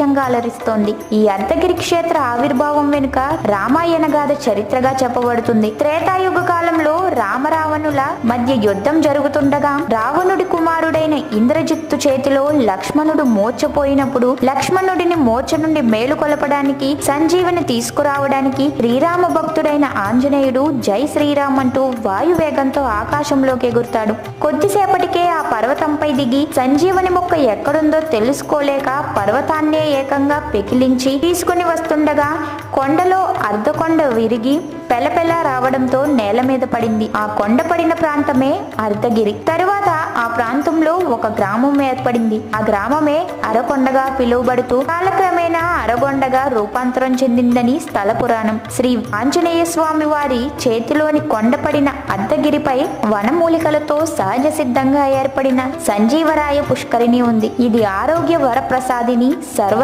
విశేషంగా అలరిస్తోంది. ఈ అర్ధగిరి క్షేత్ర ఆవిర్భావం వెనుక రామాయణ గాథ చరిత్రగా చెప్పబడుతుంది. త్రేతాయుగ కాలంలో రామ రావణుల మధ్య యుద్ధం జరుగుతుండగా రావణుడి కుమారుడైన ఇంద్రజిత్తు చేతిలో లక్ష్మణుడు మోర్చపోయినప్పుడు లక్ష్మణుడిని మోర్చ నుండి మేలుకొలపడానికి సంజీవని తీసుకురావడానికి శ్రీరామ భక్తుడైన ఆంజనేయుడు జై శ్రీరామ్ అంటూ వాయువేగంతో ఆకాశంలోకి ఎగురుతాడు. కొద్దిసేపటికే ఆ పర్వతంపై దిగి సంజీవని మొక్క ఎక్కడుందో తెలుసుకోలేక పర్వతాన్నే ఏకంగా పెకిలించి తీసుకుని వస్తుండగా కొండలో అర్ధకొండ విరిగి పెలపెల రావడంతో నేల మీద పడింది. ఆ కొండ పడిన ప్రాంతమే అర్ధగిరి. తరువాత ఆ ప్రాంతంలో ఒక గ్రామం ఏర్పడింది. ఆ గ్రామమే అరకొండగా పిలువబడుతూ కాలక్రమేణా అరగొండగా రూపాంతరం చెందిందని స్థల పురాణం. శ్రీ ఆంజనేయ స్వామి వారి చేతిలోని కొండపడిన అర్ధగిరిపై వనమూలికలతో సహజ సిద్ధంగా ఏర్పడిన సంజీవరాయ పుష్కరిణి ఉంది. ఇది ఆరోగ్య వరప్రసాదిని సర్వ